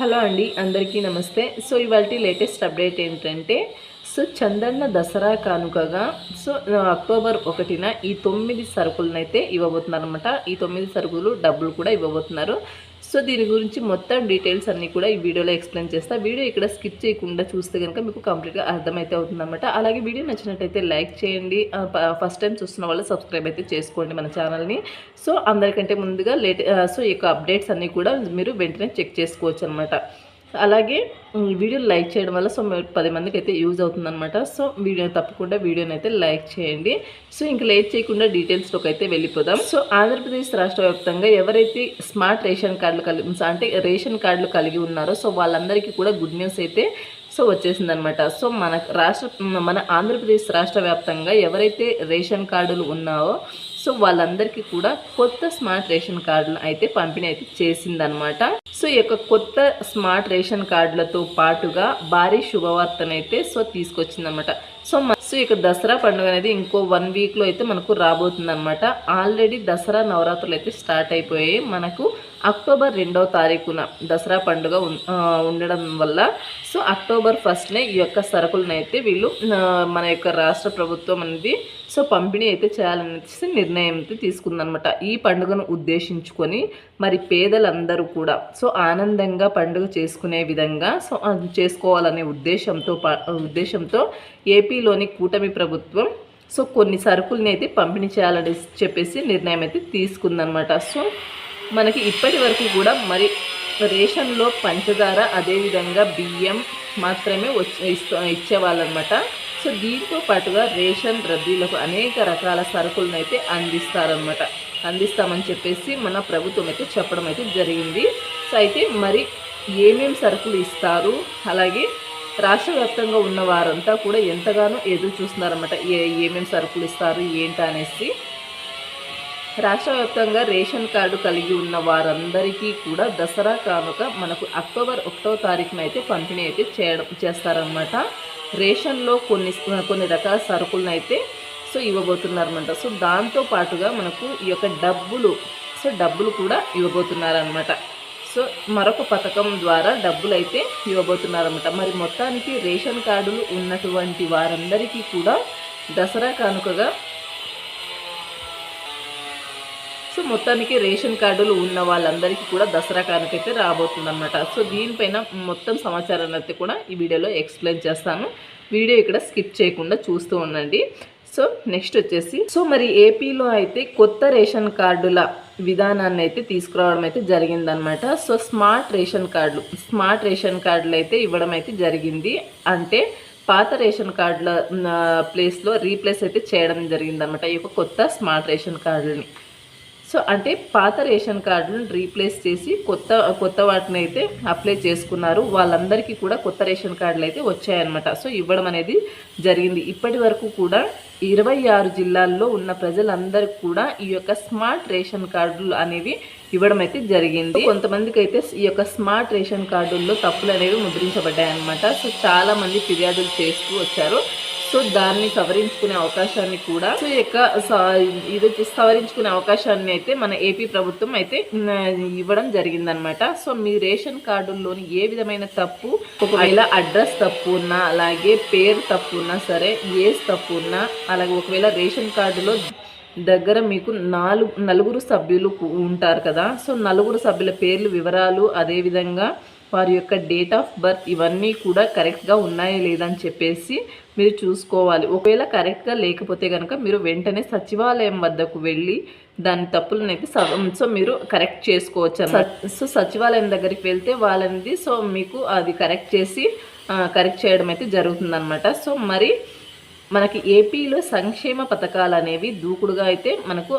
Hello అండి అందరికీ నమస్తే. సో ఇవాళ లేటెస్ట్ అప్డేట్ ఏంటంటే సో చందన్న దసరా కానుకగా సో అక్టోబర్ ఒకటిన ఈ తొమ్మిది సరుకులనైతే ఇవ్వబోతున్నారు అనమాట ఈ తొమ్మిది సరుకులు డబ్బులు కూడా ఇవ్వబోతున్నారు. సో దీని గురించి మొత్తం డీటెయిల్స్ అన్నీ కూడా ఈ వీడియోలో ఎక్స్ప్లెయిన్ చేస్తా. వీడియో ఇక్కడ స్కిప్ చేయకుండా చూస్తే కనుక మీకు కంప్లీట్గా అర్థమైతే అవుతుందన్నమాట. అలాగే వీడియో నచ్చినట్టయితే లైక్ చేయండి. ఫస్ట్ టైం చూస్తున్న వాళ్ళు సబ్స్క్రైబ్ అయితే చేసుకోండి మన ఛానల్ని. సో అందరికంటే ముందుగా లేట్ సో ఈ యొక్క అప్డేట్స్ అన్నీ కూడా మీరు వెంటనే చెక్ చేసుకోవచ్చు అనమాట అలాగే వీడియో లైక్ చేయడం వల్ల సో పది మందికి అయితే యూజ్ అవుతుందన్నమాట. సో వీడియో తప్పకుండా వీడియోని అయితే లైక్ చేయండి. సో ఇంక లేట్ చేయకుండా డీటెయిల్స్లోకి అయితే వెళ్ళిపోదాం. సో ఆంధ్రప్రదేశ్ రాష్ట్ర వ్యాప్తంగా ఎవరైతే స్మార్ట్ రేషన్ కార్డులు కలిగి అంటే రేషన్ కార్డులు కలిగి ఉన్నారో సో వాళ్ళందరికీ కూడా గుడ్ న్యూస్ అయితే సో వచ్చేసిందనమాట సో మన రాష్ట్ర మన ఆంధ్రప్రదేశ్ రాష్ట్ర వ్యాప్తంగా ఎవరైతే రేషన్ కార్డులు ఉన్నావో సో వాళ్ళందరికీ కూడా కొత్త స్మార్ట్ రేషన్ కార్డులు అయితే పంపిణీ అయితే చేసిందనమాట సో ఈ యొక్క కొత్త స్మార్ట్ రేషన్ కార్డులతో పాటుగా భారీ శుభవార్తనైతే సో తీసుకొచ్చిందనమాట సో సో ఇక దసరా పండుగ అనేది ఇంకో వన్ వీక్లో అయితే మనకు రాబోతుంది అనమాట ఆల్రెడీ దసరా నవరాత్రులు అయితే స్టార్ట్ అయిపోయాయి. మనకు అక్టోబర్ రెండవ తారీఖున దసరా పండుగ ఉండడం వల్ల సో అక్టోబర్ ఫస్ట్నే ఈ యొక్క సరుకులను అయితే వీళ్ళు మన యొక్క రాష్ట్ర ప్రభుత్వం అనేది సో పంపిణీ అయితే చేయాలనేసి నిర్ణయం అయితే తీసుకుందనమాట ఈ పండుగను ఉద్దేశించుకొని మరి పేదలందరూ కూడా సో ఆనందంగా పండుగ చేసుకునే విధంగా సో చేసుకోవాలనే ఉద్దేశంతో ఉద్దేశంతో ఏపీలోని కూటమి ప్రభుత్వం సో కొన్ని సరుకుల్ని అయితే పంపిణీ చేయాలని చెప్పేసి నిర్ణయం అయితే తీసుకుందనమాట సో మనకి ఇప్పటి వరకు కూడా మరి రేషన్లో పంచదార అదేవిధంగా బియ్యం మాత్రమే వచ్చి ఇచ్చేవాళ్ళనమాట. సో దీంతో పాటుగా రేషన్ రద్దీలకు అనేక రకాల సరుకులను అయితే అందిస్తారనమాట. అందిస్తామని చెప్పేసి మన ప్రభుత్వం అయితే చెప్పడం అయితే జరిగింది. సో అయితే మరి ఏమేమి సరుకులు ఇస్తారు? అలాగే రాష్ట్ర వ్యాప్తంగా ఉన్న వారంతా కూడా ఎంతగానో ఎదురు చూస్తున్నారన్నమాట ఏ ఏమేమి సరుకులు ఇస్తారు? ఏంటి అనేసి రాష్ట్ర వ్యాప్తంగా రేషన్ కార్డు కలిగి ఉన్న వారందరికీ కూడా దసరా కానుక మనకు అక్టోబర్ ఒకటో తారీఖున అయితే పంపిణీ అయితే చేయడం చేస్తారనమాట రేషన్లో కొన్ని కొన్ని రకాల సరుకులను అయితే సో ఇవ్వబోతున్నారనమాట సో దాంతో పాటుగా మనకు ఈ యొక్క డబ్బులు సో డబ్బులు కూడా ఇవ్వబోతున్నారనమాట సో మరొక పథకం ద్వారా డబ్బులు అయితే ఇవ్వబోతున్నారనమాట మరి మొత్తానికి రేషన్ కార్డులు ఉన్నటువంటి వారందరికీ కూడా దసరా కానుకగా సో మొత్తానికి రేషన్ కార్డులు ఉన్న వాళ్ళందరికీ కూడా దసరా కానుకైతే రాబోతుందన్నమాట. సో దీనిపైన మొత్తం సమాచారాన్ని అయితే కూడా ఈ వీడియోలో ఎక్స్ప్లెయిన్ చేస్తాను. వీడియో ఇక్కడ స్కిప్ చేయకుండా చూస్తూ ఉండండి. సో నెక్స్ట్ వచ్చేసి సో మరి ఏపీలో అయితే కొత్త రేషన్ కార్డుల విధానాన్ని అయితే తీసుకురావడం అయితే జరిగిందనమాట సో స్మార్ట్ రేషన్ కార్డులు స్మార్ట్ రేషన్ కార్డులు అయితే ఇవ్వడం అయితే జరిగింది. అంటే పాత రేషన్ కార్డుల ప్లేస్లో రీప్లేస్ అయితే చేయడం జరిగిందనమాట ఈ యొక్క కొత్త స్మార్ట్ రేషన్ కార్డులని సో అంటే పాత రేషన్ కార్డులను రీప్లేస్ చేసి కొత్త కొత్త వాటిని అయితే అప్లై చేసుకున్నారు. వాళ్ళందరికీ కూడా కొత్త రేషన్ కార్డులు అయితే వచ్చాయన్నమాట. సో ఇవ్వడం అనేది జరిగింది. ఇప్పటి వరకు కూడా ఇరవై ఆరు జిల్లాల్లో ఉన్న ప్రజలందరికీ కూడా ఈ యొక్క స్మార్ట్ రేషన్ కార్డులు అనేవి ఇవ్వడం అయితే జరిగింది. కొంతమందికి అయితే ఈ యొక్క స్మార్ట్ రేషన్ కార్డుల్లో తప్పులు అనేవి ముద్రించబడ్డాయి అనమాట సో చాలా మంది ఫిర్యాదులు చేస్తూ వచ్చారు. సో దాన్ని సవరించుకునే అవకాశాన్ని కూడా సో యొక్క ఇది సవరించుకునే అవకాశాన్ని అయితే మన ఏపీ ప్రభుత్వం అయితే ఇవ్వడం జరిగిందనమాట సో మీ రేషన్ కార్డుల్లోని ఏ విధమైన తప్పు ఒకవేళ అడ్రస్ తప్పు ఉన్నా అలాగే పేరు తప్పు ఉన్నా సరే ఏజ్ తప్పు ఉన్నా అలాగే ఒకవేళ రేషన్ కార్డులో దగ్గర మీకు నాలుగు నలుగురు సభ్యులు ఉంటారు కదా. సో నలుగురు సభ్యుల పేర్లు వివరాలు అదేవిధంగా వారి యొక్క డేట్ ఆఫ్ బర్త్ ఇవన్నీ కూడా కరెక్ట్గా ఉన్నాయా లేదని అని చెప్పేసి మీరు చూసుకోవాలి. ఒకవేళ కరెక్ట్గా లేకపోతే కనుక మీరు వెంటనే సచివాలయం వద్దకు వెళ్ళి దాని తప్పులను అయితే సో మీరు కరెక్ట్ చేసుకోవచ్చు సో సచివాలయం దగ్గరికి వెళ్తే వాళ్ళని సో మీకు అది కరెక్ట్ చేసి కరెక్ట్ చేయడం అయితే జరుగుతుందన్నమాట. సో మరి మనకి ఏపీలో సంక్షేమ పథకాలు అనేవి దూకుడుగా అయితే మనకు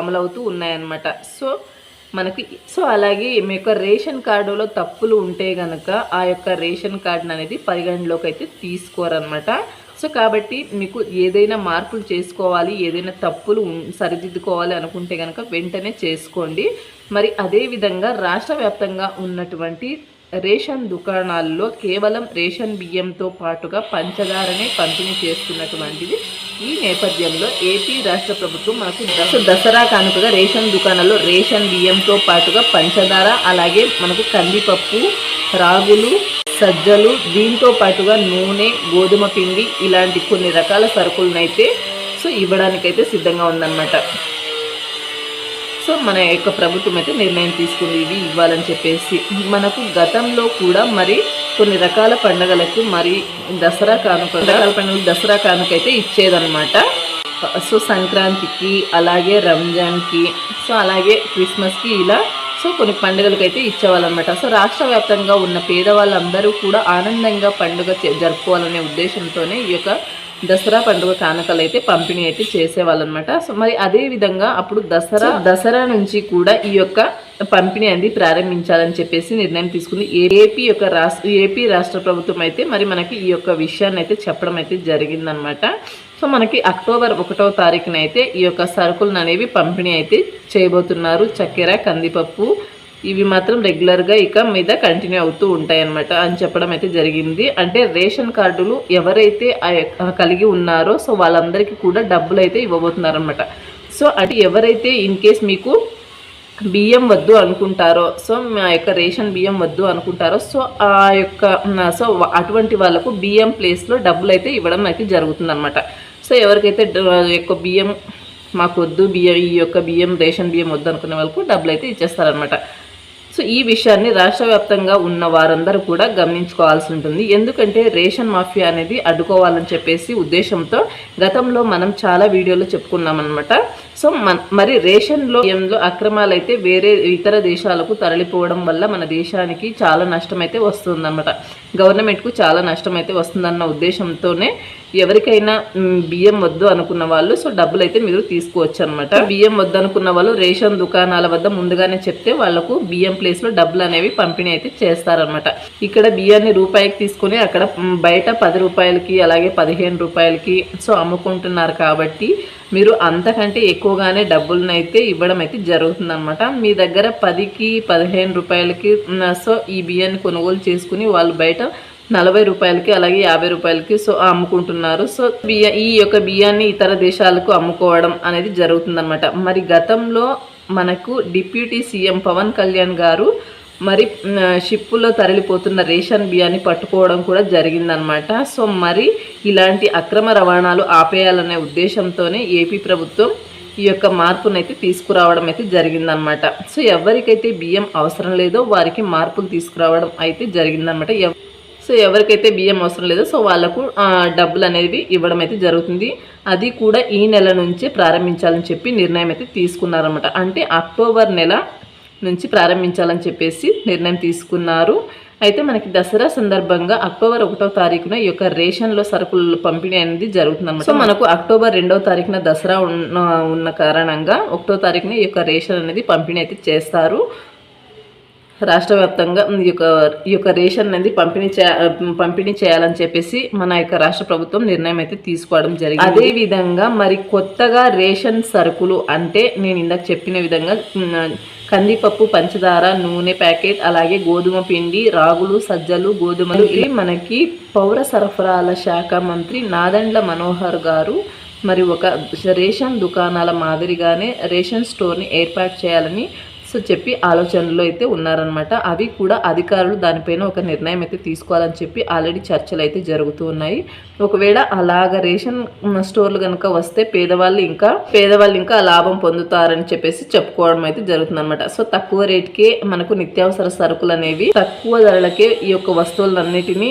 అమలవుతూ ఉన్నాయన్నమాట. సో మనకి సో అలాగే మీ యొక్క రేషన్ కార్డులో తప్పులు ఉంటే కనుక ఆ యొక్క రేషన్ కార్డును అనేది పరిగణలోకి అయితే తీసుకోరనమాట సో కాబట్టి మీకు ఏదైనా మార్పులు చేసుకోవాలి ఏదైనా తప్పులు సరిదిద్దుకోవాలి అనుకుంటే కనుక వెంటనే చేసుకోండి. మరి అదేవిధంగా రాష్ట్ర వ్యాప్తంగా ఉన్నటువంటి రేషన్ దుకాణాల్లో కేవలం రేషన్ బియ్యంతో పాటుగా పంచదారనే పంపిణీ చేస్తున్నటువంటిది ఈ నేపథ్యంలో ఏపీ రాష్ట్ర ప్రభుత్వం మనకు దస దసరా కానుకగా రేషన్ దుకాణాల్లో రేషన్ బియ్యంతో పాటుగా పంచదార అలాగే మనకు కందిపప్పు రాగులు సజ్జలు దీంతో పాటుగా నూనె గోధుమ పిండి ఇలాంటి కొన్ని రకాల సరుకులనైతే సో ఇవ్వడానికైతే సిద్ధంగా ఉందన్నమాట. సో మన యొక్క ప్రభుత్వం అయితే నిర్ణయం తీసుకుంది ఇవి ఇవ్వాలని చెప్పేసి. మనకు గతంలో కూడా మరి కొన్ని రకాల పండుగలకు మరి దసరా కానుక రకాల పండుగలు దసరా కానుక అయితే ఇచ్చేదన్నమాట. సో సంక్రాంతికి అలాగే రంజాన్కి సో అలాగే క్రిస్మస్కి ఇలా సో కొన్ని పండుగలకు అయితే ఇచ్చేవాళ్ళనమాట. సో రాష్ట్ర వ్యాప్తంగా ఉన్న పేదవాళ్ళందరూ కూడా ఆనందంగా పండుగ జరుపుకోవాలనే ఉద్దేశంతోనే ఈ యొక్క దసరా పండుగ కానుకలు అయితే పంపిణీ అయితే చేసేవాళ్ళనమాట. సో మరి అదే విధంగా అప్పుడు దసరా దసరా నుంచి కూడా ఈ యొక్క పంపిణీ అనేది ప్రారంభించాలని చెప్పేసి నిర్ణయం తీసుకుంది. ఏపీ యొక్క రాష్ట్ర ఏపీ రాష్ట్ర ప్రభుత్వం అయితే మరి మనకి ఈ యొక్క విషయాన్ని అయితే చెప్పడం అయితే జరిగిందనమాట. సో మనకి అక్టోబర్ ఒకటో తారీఖున అయితే ఈ యొక్క సరుకులను అనేవి పంపిణీ అయితే చేయబోతున్నారు. చక్కెర కందిపప్పు ఇవి మాత్రం రెగ్యులర్గా ఇక మీద కంటిన్యూ అవుతూ ఉంటాయన్నమాట అని చెప్పడం అయితే జరిగింది. అంటే రేషన్ కార్డులు ఎవరైతే ఆ యొక్క- కలిగి ఉన్నారో సో వాళ్ళందరికీ కూడా డబ్బులు అయితే ఇవ్వబోతున్నారనమాట సో అంటే ఎవరైతే ఇన్ కేస్ మీకు బియ్యం వద్దు అనుకుంటారో సో మా యొక్క రేషన్ బియ్యం వద్దు అనుకుంటారో సో ఆ యొక్క సో అటువంటి వాళ్ళకు బియ్యం ప్లేస్లో డబ్బులు అయితే ఇవ్వడం అయితే జరుగుతుందన్నమాట. సో ఎవరికైతే యొక్క బియ్యం మాకు వద్దు బియ్యం ఈ యొక్క బియ్యం రేషన్ బియ్యం వద్దు అనుకునే వాళ్ళకు డబ్బులు అయితే ఇచ్చేస్తారనమాట సో ఈ విషయాన్ని రాష్ట్ర వ్యాప్తంగా ఉన్న వారందరూ కూడా గమనించుకోవాల్సి ఉంటుంది. ఎందుకంటే రేషన్ మాఫియా అనేది అడ్డుకోవాలని చెప్పేసి ఉద్దేశంతో గతంలో మనం చాలా వీడియోలు చెప్పుకున్నామన్నమాట. సో మన మరి రేషన్లో బియ్యంలో అక్రమాలు అయితే వేరే ఇతర దేశాలకు తరలిపోవడం వల్ల మన దేశానికి చాలా నష్టం అయితే వస్తుందన్నమాట. గవర్నమెంట్కు చాలా నష్టం అయితే వస్తుందన్న ఉద్దేశంతోనే ఎవరికైనా బియ్యం వద్దు అనుకున్న వాళ్ళు సో డబ్బులు అయితే మీరు తీసుకోవచ్చు అనమాట బియ్యం వద్దు అనుకున్న వాళ్ళు రేషన్ దుకాణాల వద్ద ముందుగానే చెప్తే వాళ్ళకు బియ్యం ప్లేస్లో డబ్బులు అనేవి పంపిణీ అయితే చేస్తారనమాట ఇక్కడ బియ్యాన్ని రూపాయికి తీసుకొని అక్కడ బయట పది రూపాయలకి అలాగే పదిహేను రూపాయలకి సో అమ్ముకుంటున్నారు కాబట్టి మీరు అంతకంటే ఎక్కువగానే డబ్బులను అయితే ఇవ్వడం అయితే జరుగుతుందన్నమాట. మీ దగ్గర పదికి పదిహేను రూపాయలకి సో ఈ బియ్యాన్ని కొనుగోలు చేసుకుని వాళ్ళు బయట నలభై రూపాయలకి అలాగే యాభై రూపాయలకి సో అమ్ముకుంటున్నారు. సో బియ్య ఈ యొక్క బియ్యాన్ని ఇతర దేశాలకు అమ్ముకోవడం అనేది జరుగుతుందన్నమాట. మరి గతంలో మనకు డిప్యూటీ సీఎం పవన్ కళ్యాణ్ గారు మరి షిప్పులో తరలిపోతున్న రేషన్ బియ్యాన్ని పట్టుకోవడం కూడా జరిగిందనమాట సో మరి ఇలాంటి అక్రమ రవాణాలు ఆపేయాలనే ఉద్దేశంతోనే ఏపీ ప్రభుత్వం ఈ యొక్క మార్పునైతే తీసుకురావడం అయితే జరిగిందనమాట సో ఎవరికైతే బియ్యం అవసరం లేదో వారికి మార్పులు తీసుకురావడం అయితే జరిగిందనమాట సో ఎవరికైతే బియ్యం అవసరం లేదో సో వాళ్ళకు డబ్బులు అనేవి ఇవ్వడం అయితే జరుగుతుంది. అది కూడా ఈ నెల నుంచే ప్రారంభించాలని చెప్పి నిర్ణయం అయితే తీసుకున్నారనమాట అంటే అక్టోబర్ నెల నుంచి ప్రారంభించాలని చెప్పేసి నిర్ణయం తీసుకున్నారు. అయితే మనకి దసరా సందర్భంగా అక్టోబర్ ఒకటో తారీఖున ఈ యొక్క రేషన్లో సరుకులు పంపిణీ అనేది జరుగుతుంది సో మనకు అక్టోబర్ రెండవ తారీఖున దసరా ఉన్న ఉన్న కారణంగా ఒకటో తారీఖున ఈ యొక్క రేషన్ అనేది పంపిణీ అయితే చేస్తారు. రాష్ట్ర వ్యాప్తంగా ఈ యొక్క ఈ యొక్క రేషన్ అనేది పంపిణీ చే పంపిణీ చేయాలని చెప్పేసి మన యొక్క రాష్ట్ర ప్రభుత్వం నిర్ణయం అయితే తీసుకోవడం జరిగింది. అదే విధంగా మరి కొత్తగా రేషన్ సరుకులు అంటే నేను ఇందాక చెప్పిన విధంగా కందిపప్పు పంచదార నూనె ప్యాకెట్ అలాగే గోధుమ పిండి రాగులు సజ్జలు గోధుమలు ఇవి మనకి పౌర సరఫరాల శాఖ మంత్రి నాదండ్ల మనోహర్ గారు మరి ఒక రేషన్ దుకాణాల మాదిరిగానే రేషన్ స్టోర్ని ఏర్పాటు చేయాలని చెప్పి ఆలోచనలో అయితే ఉన్నారనమాట అవి కూడా అధికారులు దానిపైన ఒక నిర్ణయం అయితే తీసుకోవాలని చెప్పి ఆల్రెడీ చర్చలు అయితే జరుగుతూ ఉన్నాయి. ఒకవేళ అలాగ రేషన్ స్టోర్లు కనుక వస్తే పేదవాళ్ళు ఇంకా పేదవాళ్ళు ఇంకా లాభం పొందుతారని చెప్పేసి చెప్పుకోవడం అయితే జరుగుతుంది అనమాట సో తక్కువ రేట్కే మనకు నిత్యావసర సరుకులు అనేవి తక్కువ ధరలకే ఈ యొక్క వస్తువులన్నిటినీ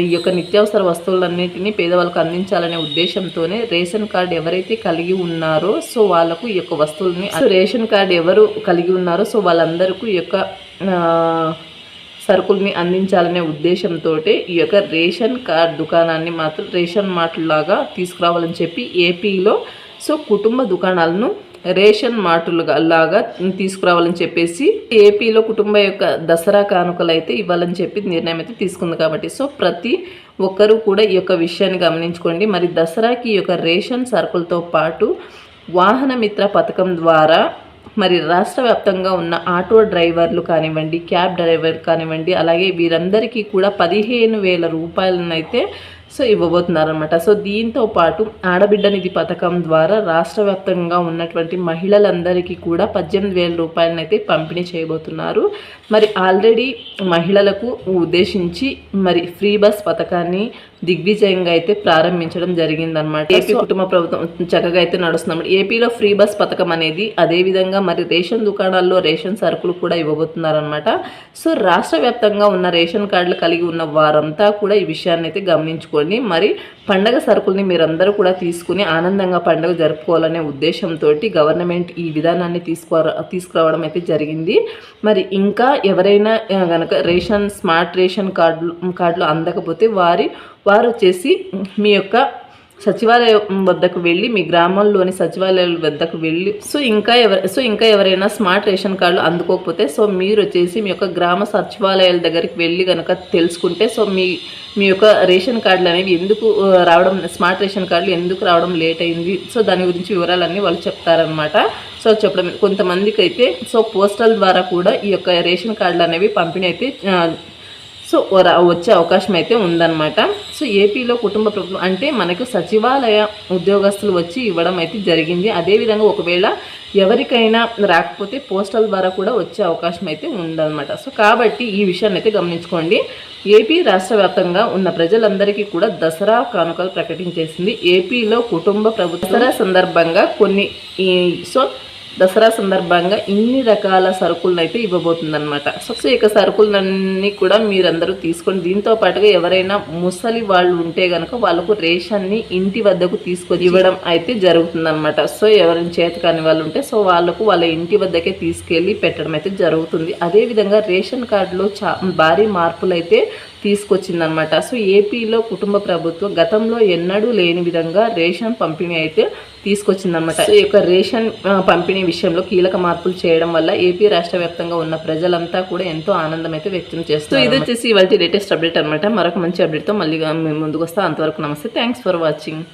ఈ యొక్క నిత్యావసర వస్తువులన్నిటినీ పేదవాళ్ళకు అందించాలనే ఉద్దేశంతోనే రేషన్ కార్డు ఎవరైతే కలిగి ఉన్నారో సో వాళ్ళకు ఈ యొక్క వస్తువుల్ని రేషన్ కార్డు ఎవరు కలిగి ఉన్నారో సో వాళ్ళందరికీ ఈ యొక్క సరుకుల్ని అందించాలనే ఉద్దేశంతో ఈ యొక్క రేషన్ కార్డ్ దుకాణాన్ని మాత్రం రేషన్ మార్ట్లాగా తీసుకురావాలని చెప్పి ఏపీలో సో కుటుంబ దుకాణాలను రేషన్ మార్టులుగా లాగా తీసుకురావాలని చెప్పేసి ఏపీలో కుటుంబ యొక్క దసరా కానుకలు అయితే ఇవ్వాలని చెప్పి నిర్ణయం అయితే తీసుకుంది కాబట్టి సో ప్రతి ఒక్కరూ కూడా ఈ యొక్క విషయాన్ని గమనించుకోండి. మరి దసరాకి ఈ యొక్క రేషన్ సరుకులతో పాటు వాహన మిత్ర పథకం ద్వారా మరి రాష్ట్ర వ్యాప్తంగా ఉన్న ఆటో డ్రైవర్లు కానివ్వండి క్యాబ్ డ్రైవర్ కానివ్వండి అలాగే వీరందరికీ కూడా పదిహేను వేల రూపాయలనైతే సో ఇవ్వబోతున్నారనమాట సో దీంతో పాటు ఆడబిడ్డ నిధి పథకం ద్వారా రాష్ట్ర వ్యాప్తంగా ఉన్నటువంటి మహిళలందరికీ కూడా పద్దెనిమిది వేల రూపాయలనైతే పంపిణీ చేయబోతున్నారు. మరి ఆల్రెడీ మహిళలకు ఉద్దేశించి మరి ఫ్రీ బస్ పథకాన్ని దిగ్విజయంగా అయితే ప్రారంభించడం జరిగిందనమాట ఏపీ కుటుంబ ప్రభుత్వం చక్కగా అయితే నడుస్తుంది ఏపీలో ఫ్రీ బస్ పథకం అనేది అదేవిధంగా మరి రేషన్ దుకాణాల్లో రేషన్ సరుకులు కూడా ఇవ్వబోతున్నారనమాట సో రాష్ట్ర వ్యాప్తంగా ఉన్న రేషన్ కార్డులు కలిగి ఉన్న వారంతా కూడా ఈ విషయాన్ని అయితే గమనించుకొని మరి పండగ సరుకుల్ని మీరందరూ కూడా తీసుకుని ఆనందంగా పండుగ జరుపుకోవాలనే ఉద్దేశంతో గవర్నమెంట్ ఈ విధానాన్ని తీసుకురా తీసుకురావడం అయితే జరిగింది. మరి ఇంకా ఎవరైనా కనుక రేషన్ స్మార్ట్ రేషన్ కార్డులు కార్డులు అందకపోతే వారి వారు వచ్చేసి మీ యొక్క సచివాలయం వద్దకు వెళ్ళి మీ గ్రామంలోని సచివాలయాల వద్దకు వెళ్ళి సో ఇంకా ఎవరు సో ఇంకా ఎవరైనా స్మార్ట్ రేషన్ కార్డులు అందుకోకపోతే సో మీరు వచ్చేసి మీ యొక్క గ్రామ సచివాలయాల దగ్గరికి వెళ్ళి కనుక తెలుసుకుంటే సో మీ మీ యొక్క రేషన్ కార్డులు అనేవి ఎందుకు రావడం స్మార్ట్ రేషన్ కార్డులు ఎందుకు రావడం లేట్ అయింది సో దాని గురించి వివరాలన్నీ వాళ్ళు చెప్తారనమాట సో చెప్పడం కొంతమందికి అయితే సో పోస్టల్ ద్వారా కూడా ఈ యొక్క రేషన్ కార్డులు అనేవి పంపిణీ అయితే సో వచ్చే అవకాశం అయితే ఉందన్నమాట. సో ఏపీలో కుటుంబ ప్రభుత్వం అంటే మనకు సచివాలయ ఉద్యోగస్తులు వచ్చి ఇవ్వడం అయితే జరిగింది. అదేవిధంగా ఒకవేళ ఎవరికైనా రాకపోతే పోస్టల్ ద్వారా కూడా వచ్చే అవకాశం అయితే ఉందన్నమాట. సో కాబట్టి ఈ విషయాన్ని అయితే గమనించుకోండి. ఏపీ రాష్ట్ర వ్యాప్తంగా ఉన్న ప్రజలందరికీ కూడా దసరా కానుకలు ప్రకటించేసింది. ఏపీలో కుటుంబ ప్రభుత్వ దసరా సందర్భంగా కొన్ని సో దసరా సందర్భంగా ఇన్ని రకాల సరుకులను అయితే ఇవ్వబోతుందన్నమాట. సో సో ఇక సరుకులన్నీ కూడా మీరందరూ తీసుకొని దీంతో పాటుగా ఎవరైనా ముసలి వాళ్ళు ఉంటే కనుక వాళ్ళకు రేషన్ని ఇంటి వద్దకు తీసుకొని ఇవ్వడం అయితే జరుగుతుందన్నమాట. సో ఎవరైనా చేత కాని వాళ్ళు ఉంటే సో వాళ్ళకు వాళ్ళ ఇంటి వద్దకే తీసుకెళ్ళి పెట్టడం అయితే జరుగుతుంది. అదేవిధంగా రేషన్ కార్డులో చా భారీ మార్పులు అయితే తీసుకొచ్చిందనమాట సో ఏపీలో కుటుంబ ప్రభుత్వం గతంలో ఎన్నడూ లేని విధంగా రేషన్ పంపిణీ అయితే తీసుకొచ్చిందనమాట సో ఈ యొక్క రేషన్ పంపిణీ విషయంలో కీలక మార్పులు చేయడం వల్ల ఏపీ రాష్ట్ర వ్యాప్తంగా ఉన్న ప్రజలంతా కూడా ఎంతో ఆనందం అయితే వ్యక్తం చేస్తారు సో ఇది వచ్చేసి ఇవాళ లేటెస్ట్ అప్డేట్ అనమాట మరొక మంచి అప్డేట్తో మళ్ళీ మేము ముందుకు వస్తాం. అంతవరకు నమస్తే. Thanks for watching